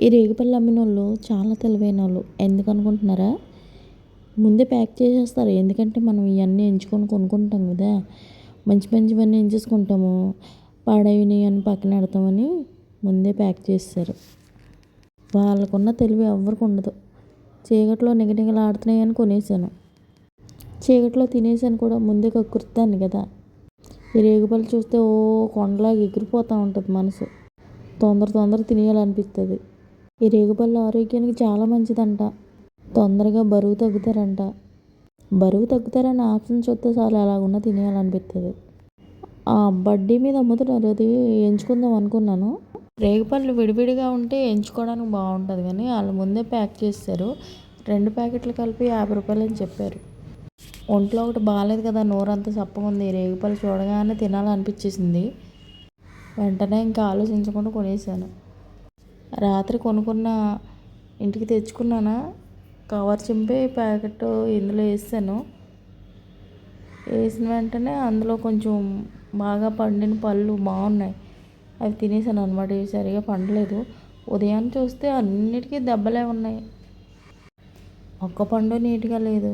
ఈ రేగిపళ్ళు అమ్మిన వాళ్ళు చాలా తెలివైన వాళ్ళు ఎందుకు అనుకుంటున్నారా ముందే ప్యాక్ చేసేస్తారు. ఎందుకంటే మనం ఇవన్నీ ఎంచుకొని కొనుక్కుంటాం కదా. మంచి మంచివన్నీ ఎంచేసుకుంటాము. పాడైనవి అని పక్కన పెడతామని ముందే ప్యాక్ చేస్తారు వాళ్ళకున్న తెలివి ఎవరికి ఉండదు. చీకట్లో నిగనిగలాడుతున్నాయి అని కొనేసాను చీకట్లో తినేసాను కూడా ముందే కక్కుర్తాను కదా. ఈ రేగుపళ్ళు చూస్తే ఓ కొండలాగా ఎగిరిపోతూ ఉంటుంది మనసు. తొందర తొందర తినేయాలనిపిస్తుంది. ఈ రేగుపళ్ళు ఆరోగ్యానికి చాలా మంచిదంట. తొందరగా బరువు తగ్గుతారంట. బరువు తగ్గుతారని ఆప్షన్ చూస్తే చాలు ఉన్న తినేయాలనిపిస్తుంది ఆ బడ్డీ మీద అమ్ముతున్నారు అది ఎంచుకుందాం అనుకున్నాను. రేగుపళ్ళు విడివిడిగా ఉంటే ఎంచుకోవడానికి బాగుంటుంది కానీ వాళ్ళు ముందే ప్యాక్ చేస్తారు. రెండు ప్యాకెట్లు కలిపి యాభై రూపాయలు అని చెప్పారు. ఒంట్లో ఒకటి బాగాలేదు కదా నోరంతా చప్పగా ఉంది రేగుపళ్ళు చూడగానే తినాలనిపించేసింది వెంటనే ఇంకా ఆలోచించకుండా కొనేసాను. రాత్రి కొనుక్కున్న ఇంటికి తెచ్చుకున్నానా? కవర్ చింపి ప్యాకెట్ ఇందులో వేసాను. వేసిన వెంటనే అందులో కొంచెం బాగా పండిన పళ్ళు బాగున్నాయి. అవి తినేసాను అనమాట ఇవి సరిగా పండలేదు. ఉదయాన్నే చూస్తే అన్నిటికీ దెబ్బలే ఉన్నాయి. ఒక్క పండు నీట్గా లేదు.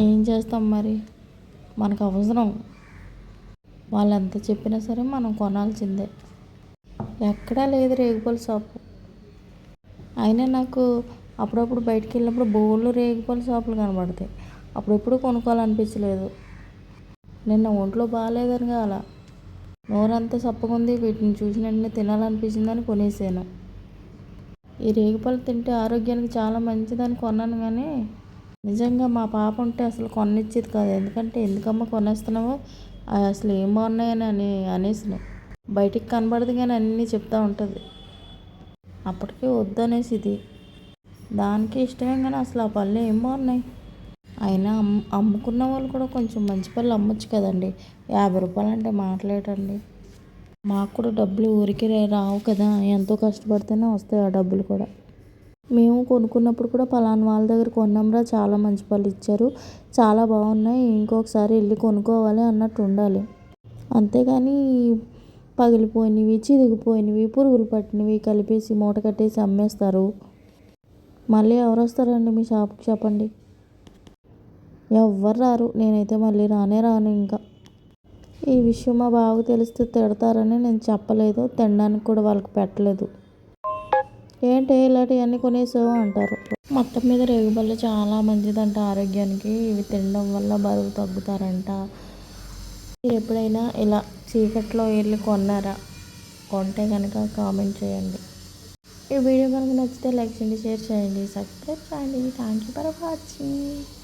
ఏం చేస్తాం మరి? మనకు అవసరం. వాళ్ళు ఎంత చెప్పినా సరే మనం కొనాల్సిందే. ఎక్కడా లేదు రేగిపళ్ళు షాపు. అయినా నాకు అప్పుడప్పుడు బయటికి వెళ్ళినప్పుడు బోళ్ళు రేగిపళ్ళు షాపులు కనబడతాయి. అప్పుడెప్పుడు కొనుక్కోవాలనిపించలేదు. నిన్న ఒంట్లో బాగాలేదని కాల. నోరంతా చప్పగుంది వీటిని చూసిన వెంటనే తినాలనిపించిందని కొనేసాను. ఈ రేగుపళ్ళు తింటే ఆరోగ్యానికి చాలా మంచిదని కొన్నాను కానీ నిజంగా మా పాప ఉంటే అసలు కొనిచ్చేది కాదు. ఎందుకంటే ఎందుకమ్మ కొనేస్తున్నావో అసలు ఏం బాగున్నాయని అని అనేసినాయి బయటికి కనబడదు కానీ అన్నీ చెప్తూ ఉంటుంది. అప్పటికే వద్దనేసి ఇది దానికి ఇష్టమే కానీ అసలు ఆ పళ్ళు ఏం బాగున్నాయి? అయినా అమ్ అమ్ముకున్న వాళ్ళు కూడా కొంచెం మంచి పళ్ళు అమ్మొచ్చు కదండి. యాభై రూపాయలు అంటే మాట్లాడటండి మాకు కూడా డబ్బులు ఊరికే రావు కదా. ఎంతో కష్టపడితేనే వస్తాయి ఆ డబ్బులు కూడా. మేము కొనుక్కున్నప్పుడు కూడా పలానా వాళ్ళ దగ్గర కొన్నాంరా చాలా మంచి పళ్ళు ఇచ్చారు. చాలా బాగున్నాయి. ఇంకొకసారి వెళ్ళి కొనుక్కోవాలి అన్నట్టు ఉండాలి. అంతేగాని పగిలిపోయినవి చిరిగిపోయినవి పురుగులు పట్టినవి కలిపేసి మూట కట్టేసి అమ్మేస్తారు. మళ్ళీ ఎవరు వస్తారండి మీ షాప్కి చెప్పండి. ఎవ్వరు రారు. నేనైతే మళ్ళీ రానే రాను ఇంకా. ఈ విషయం మా బావకు తెలిస్తే తిడతారని నేను చెప్పలేదు. తినడానికి కూడా వాళ్ళకి పెట్టలేదు. ఏంటి ఇలాంటివన్నీ కొనేసావు అంటారు. మొత్తం మీద రేగుబళ్ళు చాలా మంచిదంట ఆరోగ్యానికి. ఇవి తినడం వల్ల బరువు తగ్గుతారంట. మీరు ఎప్పుడైనా ఇలా చీకట్లో వెళ్ళి కొన్నారా? కొంటే కనుక కామెంట్ చేయండి. ఈ వీడియో కనుక నచ్చితే లైక్ చేయండి షేర్ చేయండి సబ్స్క్రైబ్ చేయండి. Thank you for watching